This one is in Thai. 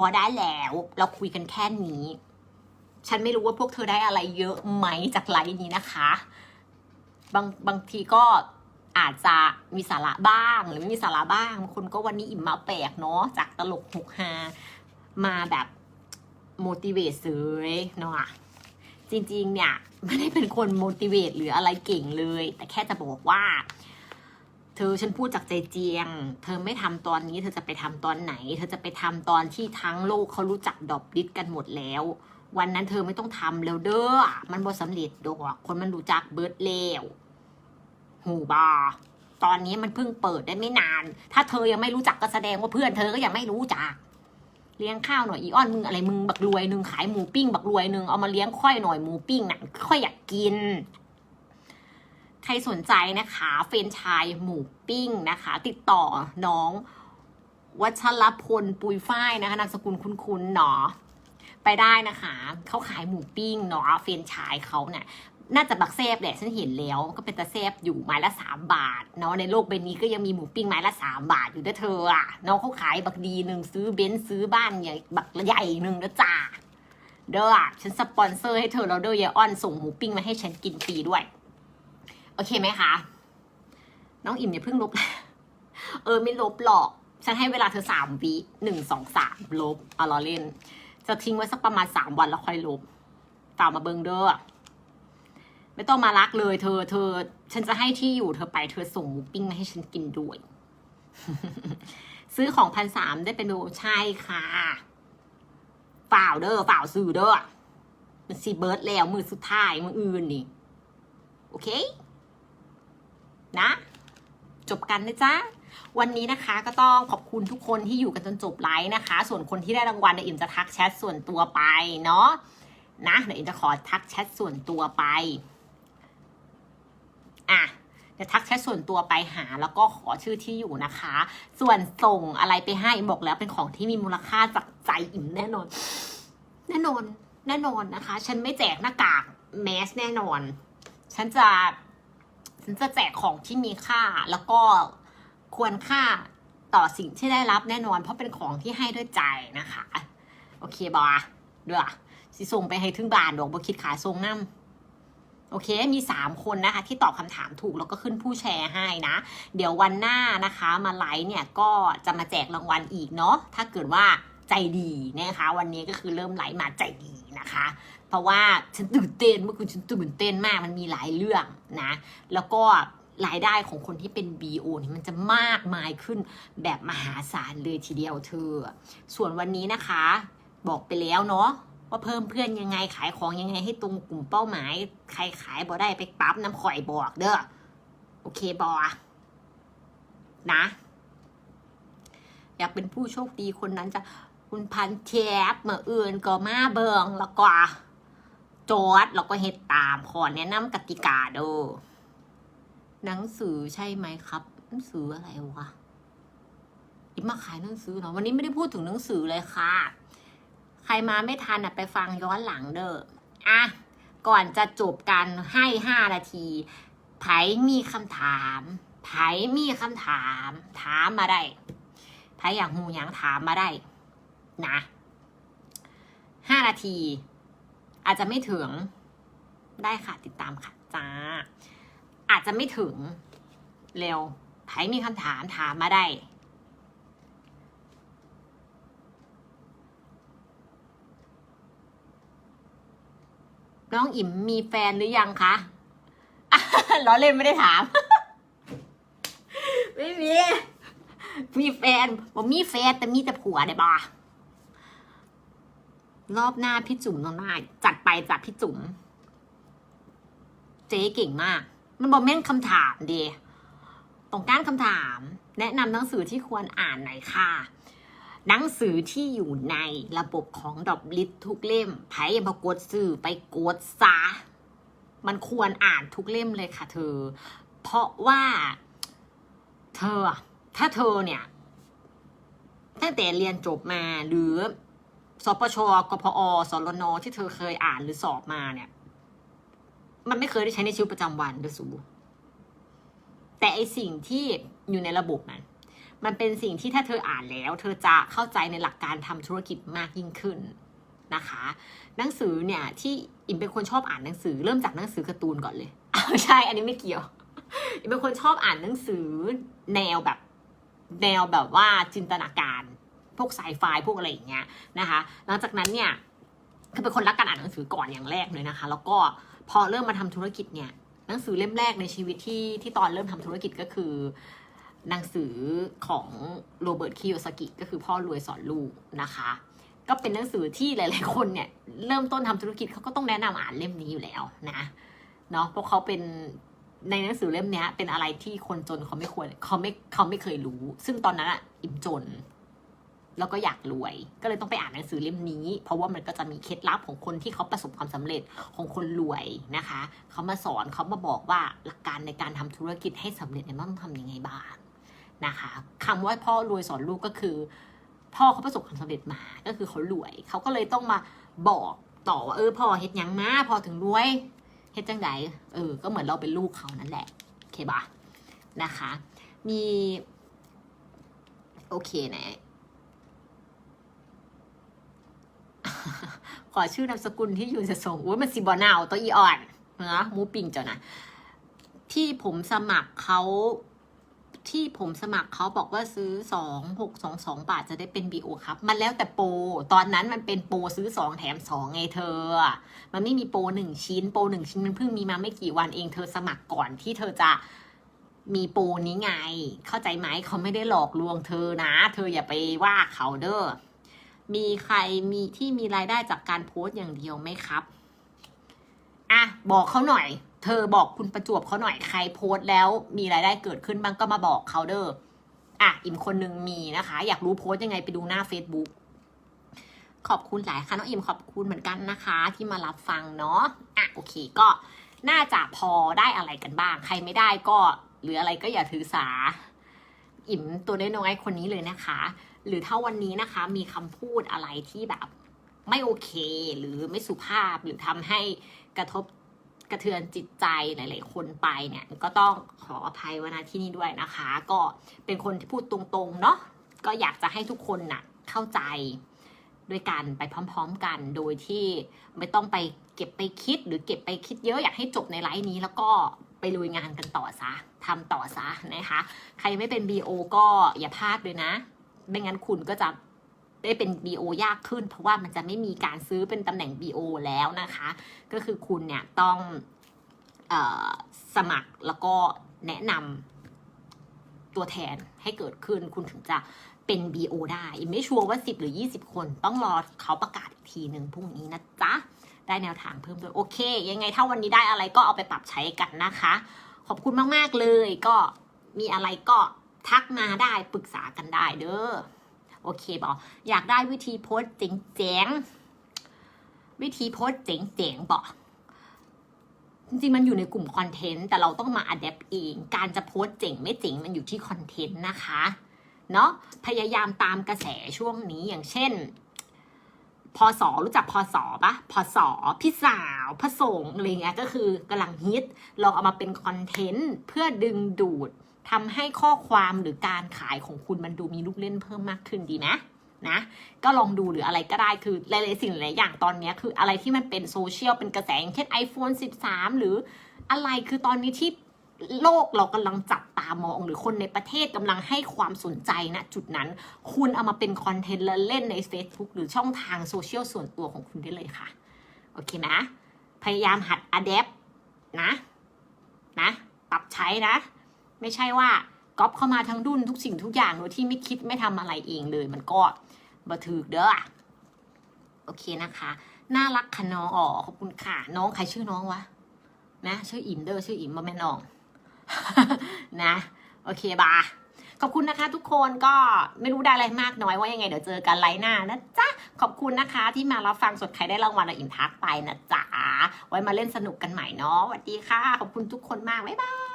พอได้แล้ว เราคุยกันแค่นี้ ฉันไม่รู้ว่าพวกเธอได้อะไรเยอะไหมจากไลฟ์นี้นะคะ บางบางทีก็อาจจะมีสาระบ้างหรือไม่มีสาระบ้างบางคนก็วันนี้อิ่มมาแปลกเนาะจากตลกหกฮามาแบบ motivate เสยเนาะจริงๆเนี่ยไม่ได้เป็นคน motivate หรืออะไรเก่งเลย แต่แค่จะบอกว่า เธอฉันพูดจากใจเจียง เธอไม่ทำตอนนี้ เธอจะไปทำตอนไหน เธอจะไปทำตอนที่ทั้งโลกเขารู้จักดอบดิสกันหมดแล้ว วันนั้นเธอไม่ต้องทำแล้วเด้อ มันบ่สำเร็จดอกคนมันรู้จักเบิร์ดแล้วหูบาตอนนี้มันเพิ่งเปิดได้ไม่นาน ถ้าเธอยังไม่รู้จักก็แสดงว่าเพื่อนเธอก็ยังไม่รู้จัก เลี้ยงข้าวหน่อยอีออนมึงอะไรมึงบักรวยหนึ่งขายหมูปิ้งบักรวยหนึ่งเอามาเลี้ยงค่อยหน่อยหมูปิ้งน่ะค่อยอยากกิน ครสนใจนะคะเฟรนชายหมูปิ้งนะคะ ติดต่อน้องวัชรพลปุยฝ้ายนะคะนามสกุลคุ้นๆเนาะไปได้นะคะเขาขายหมูปิ้งเนาะเฟรนชายเขาเนี่ยน่าจะบักแซบแหละฉันเห็นแล้วก็เป็นตะแซบอยู่ไม้ละสามบาทเนาะในโลกใบนี้ก็ยังมีหมูปิ้งไม้ละสามบาทอยู่ด้วยเธออะน้องเขาขายบักดีหนึ่งซื้อเบนซ์ซื้อบ้านใหญ่บักใหญ่หนึ่งนะจ้าเด้อฉันสปอนเซอร์ให้เธอแล้วเด้อยายอ้อนส่งหมูปิ้งมาให้ฉันกินฟรีด้วย โอเคไหมคะ น้องอิ่มอย่าเพิ่งลบ เออไม่ลบหรอก ฉันให้เวลาเธอสามวิหนึ่งสองสามลบเอาล้อเล่น จะทิ้งไว้สักประมาณสามวันแล้วค่อยลบตามมาเบิงเด้อไม่ต้องมารักเลย เธอ เธอ ฉันจะให้ที่อยู่เธอไปเธอส่งหมูปิ้งมาให้ฉันกินด้วย ซื้อของพันสามได้เป็นโดใช่ค่ะฝ่าวเด้อฝ่าวซื้อเด้อมันซีเบิร์ดแล้วมือสุดท้ายมืออื่นนี่ โอเค นะ จบกันนะจ๊ะวันนี้นะคะก็ต้องขอบคุณทุกคนที่อยู่กันจนจบไลฟ์นะคะ ส่วนคนที่ได้รางวัลเดี๋ยวอิมจะทักแชทส่วนตัวไปเนาะนะเดี๋ยวอิมจะขอทักแชทส่วนตัวไปอะเดี๋ยวทักแชทส่วนตัวไปหา แล้วก็ขอชื่อที่อยู่นะคะ ส่วนส่งอะไรไปให้อิมบอกแล้วเป็นของที่มีมูลค่าจากใจอิ่มแน่นอน แน่นอนแน่นอนนะคะ ฉันไม่แจกหน้ากากแมสแน่นอน ฉันจะ ฉันจะแจกของที่มีค่า แล้วก็ควรค่าต่อสิ่งที่ได้รับแน่นอน เพราะเป็นของที่ให้ด้วยใจนะคะ โอเคบอเด้อสิส่งไปให้ถึงบ้านดอกบคิดขาทรงน้ำโอเค มีสามคนนะคะที่ตอบคำถามถูกแล้วก็ขึ้นผู้แชร์ให้นะ เดี๋ยววันหน้านะคะมาไลฟ์เนี่ยก็จะมาแจกรางวัลอีกเนาะ ถ้าเกิดว่าใจดีนะคะ วันนี้ก็คือเริ่มไลฟ์มาใจดี นะคะ เพราะว่าฉันตื่นเต้นเมื่อคืนฉันตื่นเต้นมากมันมีหลายเรื่องนะ แล้วก็รายได้ของคนที่เป็น BO นี่มันจะมากมายขึ้นแบบมหาศาลเลยทีเดียวเธอ ส่วนวันนี้นะคะ บอกไปแล้วเนาะว่าเพิ่มเพื่อนยังไงขายของยังไงให้ตรงกลุ่มเป้าหมาย ใครขายบอได้ไปปั๊บน้ำข่อยบอกเด้อโอเคบอนะ อยากเป็นผู้โชคดีคนนั้นจะ คุณพันเทปเมื่ออื่นก็มาเบิงแล้วก็โจทย์แล้วก็เฮ็ดตามขอแนะนำกติกาด้อหนังสือใช่ไหมครับ หนังสืออะไรวะอิมมาขายหนังสือเหรอวันนี้ไม่ได้พูดถึงหนังสือเลยค่ะ ใครมาไม่ทันอะไปฟังย้อนหลังเด้ออะก่อนจะจบกันให้ห้านาทีไผมีคำถามไผมีคำถาม ถามมาได้ไผอยากหูหยังถามมาได้ นะห้านาที อาจจะไม่ถึงได้ค่ะติดตามค่ะจ้า อาจจะไม่ถึงเร็วใครมีคำถามถามมาได้น้องอิ่มมีแฟนหรือยังคะล้อเล่นไม่ได้ถาม ไม่มี มีแฟนผมมีแฟนแต่มีแต่ผัวได้บ่ รอบหน้าพี่จุ๋มต้องได้จัดไปจากพี่จุ๋มเจ๊เก่งมาก มันบอกแม่นคำถามเดีตรงการคำถาม แนะนำหนังสือที่ควรอ่านหน่อยค่ะ หนังสือที่อยู่ในระบบของดอบลิททุกเล่มไพ่ย่ามากดสื่อไปกดซะมันควรอ่านทุกเล่มเลยค่ะ เธอ เพราะว่าเธอ ถ้าเธอเนี่ย ตั้งแต่เรียนจบมาหรือ สปชกพอสรนที่เธอเคยอ่านหรือสอบมาเนี่ย มันไม่เคยได้ใช้ในชีวิตประจำวันด้วยสูแต่ไอสิ่งที่อยู่ในระบบนั้นมันเป็นสิ่งที่ถ้าเธออ่านแล้ว เธอจะเข้าใจในหลักการทำธุรกิจมากยิ่งขึ้นนะคะ หนังสือเนี่ยที่อิมเป็นคนชอบอ่านหนังสือ เริ่มจากหนังสือการ์ตูนก่อนเลยอ้าวใช่ อันนี้ไม่เกี่ยวอิมเป็นคนชอบอ่านหนังสือแนวแบบ แนวแบบว่าจินตนาการ พวกไซไฟพวกอะไรอย่างเงี้ยนะคะ หลังจากนั้นเนี่ยคือเป็นคนรักการอ่านหนังสือก่อนอย่างแรกเลยนะคะ แล้วก็พอเริ่มมาทำธุรกิจเนี่ยหนังสือเล่มแรกในชีวิตที่ที่ตอนเริ่มทำธุรกิจก็คือหนังสือของโรเบิร์ตคิโยสกิก็คือพ่อรวยสอนลูกนะคะก็เป็นหนังสือที่หลาย ๆ คนเนี่ยเริ่มต้นทำธุรกิจเขาก็ต้องแนะนำอ่านเล่มนี้อยู่แล้วนะเนาะเพราะเขาเป็นในหนังสือเล่มเนี้ยเป็นอะไรที่คนจนเขาไม่ควรเขาไม่เขาไม่เคยรู้ ซึ่งตอนนั้นอะอิ่มจน แล้วก็อยากรวย ก็เลยต้องไปอ่านหนังสือเล่มนี้ เพราะว่ามันก็จะมีเคล็ดลับของคนที่เขาประสบความสำเร็จของคนรวยนะคะเขามาสอนเขามาบอกว่าหลักการในการทำธุรกิจให้สำเร็จเนี่ยต้องทำยังไงบ้างนะคะคำว่าพ่อรวยสอนลูกก็คือ พ่อเขาประสบความสำเร็จมาก็คือเขารวย เขาก็เลยต้องมาบอกต่อว่าเออพ่อเฮ็ดยังมาพอถึงรวยเฮ็ดจังไดเออ ก็เหมือนเราเป็นลูกเขานั่นแหละโอเคปะนะคะ มี โอเคนะ ข อชื่อนามสกุลที่อยู่จะส่งอุ้ยมันสิบอนาวตัวอีอ่อนนะมูปิงเจ้านะที่ผมสมัครเขาที่ผมสมัครเขาบอกว่าซื้อสองหกสองสองบาทจะได้เป็น BO ครับ มันแล้วแต่โปรตอนนั้นมันเป็นโปรซื้อสองแถมสองไงเธอ มันไม่มีโปรหนึ่งชิ้น โปรหนึ่งชิ้นมันเพิ่งมีมาไม่กี่วันเองเธอสมัครก่อนที่เธอจะมีโปรนี้ไง เข้าใจไหมเขาไม่ได้หลอกลวงเธอนะ เธออย่าไปว่าเขาเด้อ มีใครมีที่มีรายได้จากการโพสต์อย่างเดียวไหมครับ อะ บอกเขาหน่อย เธอบอกคุณประจวบเขาหน่อยใครโพสต์แล้ว มีรายได้เกิดขึ้นบ้างก็มาบอกเขาเด้อ อะ อิมคนหนึ่งมีนะคะ อยากรู้โพสต์ยังไงไปดูหน้า Facebook ขอบคุณหลายค่ะน้องอิมขอบคุณเหมือนกันนะคะ ที่มารับฟังเนาะ อะโอเคก็น่าจะพอได้อะไรกันบ้าง ใครไม่ได้ก็หรืออะไรก็อย่าถือสา อิมตัวน้อยๆคนนี้เลยนะคะ หรือถ้าวันนี้นะคะมีคำพูดอะไรที่แบบไม่โอเค หรือไม่สุภาพหรือทำให้กระทบกระเทือนจิตใจหลาย ๆ คนไปเนี่ยก็ต้องขออภัยไว้ณที่นี่ด้วยนะคะ ก็เป็นคนที่พูดตรงๆเนาะก็อยากจะให้ทุกคนน่ะเข้าใจด้วยกันไปพร้อม ๆ กันโดยที่ไม่ต้องไปเก็บไปคิดหรือเก็บไปคิดเยอะอยากให้จบในไลฟ์นี้แล้วก็ไปลุยงานกันต่อซะทำต่อซะนะคะ ใครไม่เป็น BO ก็อย่าพลาดเลยนะ ไม่งั้นคุณก็จะได้เป็น BO ยากขึ้น เพราะว่ามันจะไม่มีการซื้อเป็นตำแหน่ง BO แล้วนะคะ ก็คือคุณเนี่ยต้องออสมัครแล้วก็แนะนำตัวแทนให้เกิดขึ้น คุณถึงจะเป็น BO ได้ ไม่ชัวร์ว่า 10 หรือ 20 คน ต้องรอเขาประกาศอีกทีหนึ่งพรุ่งนี้นะจ๊ะ ได้แนวทางเพิ่มด้วย โอเค ยังไงถ้าวันนี้ได้อะไรก็เอาไปปรับใช้กันนะคะ ขอบคุณมาก ๆ เลยก็มีอะไรก็ ทักมาได้ปรึกษากันได้เด้อโอเคบอกอยากได้วิธีโพสต์เจ๋งๆวิธีโพสต์เจ๋งๆบอกจริงๆมันอยู่ในกลุ่มคอนเทนต์แต่เราต้องมาอัดแอปเองการจะโพสเจ๋งไม่เจ๋งมันอยู่ที่คอนเทนต์นะคะเนาะพยายามตามกระแสช่วงนี้อย่างเช่นพศรู้จักพศปะพศพี่สาวพระสงฆ์อะไรเงี้ยก็คือกำลังฮิตลองเอามาเป็นคอนเทนต์เพื่อดึงดูด ทำให้ข้อความหรือการขายของคุณมันดูมีลูกเล่นเพิ่มมากขึ้นดีไหมนะก็ลองดูหรืออะไรก็ได้คือหลายๆสิ่งหลายอย่างตอนนี้คืออะไรที่มันเป็นโซเชียลเป็นกระแสอย่างเช่น iPhone 13 หรืออะไรคือตอนนี้ที่โลกเรากำลังจับตามองหรือคนในประเทศกำลังให้ความสนใจนะจุดนั้น คุณเอามาเป็นคอนเทนต์แล้วเล่นใน Facebook หรือช่องทางโซเชียลส่วนตัวของคุณได้เลยค่ะ โอเคนะ พยายามหัดอะแดปนะนะ ปรับใช้นะ ไม่ใช่ว่าก๊อปเข้ามาทั้งดุนทุกสิ่งทุกอย่างโดยที่ไม่คิดไม่ทำอะไรเองเลย มันก็บัถือเด้อโอเคนะคะ น่ารักค่ะน้องอ๋อขอบคุณค่ะ น้องใครชื่อน้องวะนะชื่ออิมเด้อชื่ออิมมาแม่น้องนะ โอเคบาขอบคุณนะคะ ทุกคนก็ไม่รู้ได้อะไรมากน้อยว่ายังไงเดี๋ยวเจอกันไลน์หน้านะจ๊ะขอบคุณนะคะ ที่มารับฟังสดใครได้รางวัลเราอิมทักไปนะจ๊ะไว้มาเล่นสนุกกันใหม่เนาะสวัสดีค่ะ ขอบคุณทุกคนมากบ๊ายบาย